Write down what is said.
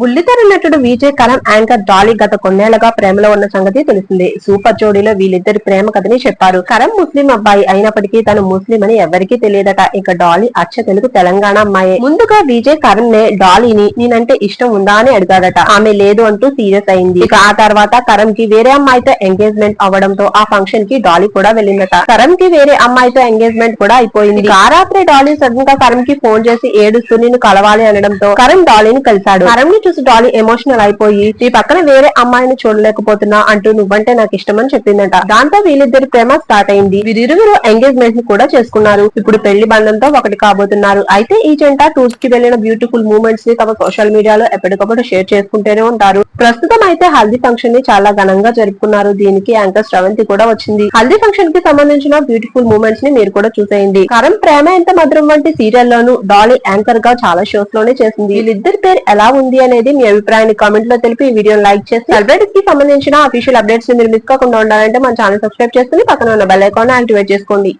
బుల్లితెర నటుడు విజయ్ కరం anchor Dolly గత కొన్నేళ్ళుగా ప్రేమలో ఉన్న సంగతి తెలిసిందే. సూపర్ జోడీలో వీళ్ళిద్దరి ప్రేమ కథని చెప్పారు. కరం ముస్లిం అబ్బాయి అయినప్పటికీ తను ముస్లిం అని ఎవరికీ తెలియదట. ఇక డాలీ అచ్చ తెలుగు తెలంగాణ అమ్మాయే. ముందుగా విజయ్ కరణ్ నే డాలీని నేనంటే ఇష్టం ఉందా అని అడిగాడట. ఆమె లేదు అంటూ సీరియస్ అయింది. ఇక ఆ తర్వాత కరం కి వేరే అమ్మాయితో ఎంగేజ్మెంట్ అవ్వడంతో ఆ ఫంక్షన్కి డాలీ కూడా వెళ్ళిందట. కరం కి వేరే అమ్మాయితో ఎంగేజ్మెంట్ కూడా అయిపోయింది. ఆ రాత్రి డాలీ సడన్గా కరం కి ఫోన్ చేసి ఏడుస్తూ నేను కలవాలి అనడంతో కరం డాలీని కలిశాడు. కరణ్ చూసి డాలీ ఎమోషనల్ అయిపోయి నీ పక్కన వేరే అమ్మాయిని చూడలేకపోతున్నా అంటూ నువ్వంటే నాకు ఇష్టమని చెప్పిందంట. దాంతో వీళ్ళిద్దరి ప్రేమ స్టార్ట్ అయింది. వీరిరువురు ఎంగేజ్మెంట్ని కూడా చేసుకున్నారు. ఇప్పుడు పెళ్ళి బంధంతో ఒకటి కాబోతున్నారు. అయితే ఈ జంట టూర్స్కి వెళ్ళిన బ్యూటిఫుల్ మూమెంట్స్ని తమ సోషల్ మీడియాలో ఎప్పటికప్పుడు షేర్ చేసుకుంటూనే ఉంటారు. ప్రస్తుతం అయితే హల్దీ ఫంక్షన్ని చాలా ఘనంగా జరుపుకున్నారు. దీనికి యాంకర్ శ్రవంతి కూడా వచ్చింది. హల్దీ ఫంక్షన్కి సంబంధించిన బ్యూటిఫుల్ మూమెంట్స్ని మీరు కూడా చూసేయండి. కరం ప్రేమ ఎంత మధురం వంటి సీరియల్ లోను డాలీ యాంకర్గా చాలా షోస్లోనే చేసింది. వీళ్ళిద్దరి పేరు ఎలా ఉంది అనేది మీ అభిప్రాయాన్ని కామెంట్లో తెలిపి ఈ వీడియోని లైక్ చేసి సెలబ్రిటీస్కి సంబంధించిన అఫీషియల్ అప్డేట్స్ మీరు మిస్ కాకుండా ఉండాలంటే మన ఛానల్ సబ్స్క్రైబ్ చేసుకుని పక్కన ఉన్న బెల్ ఐకాన్ యాక్టివేట్ చేసుకోండి.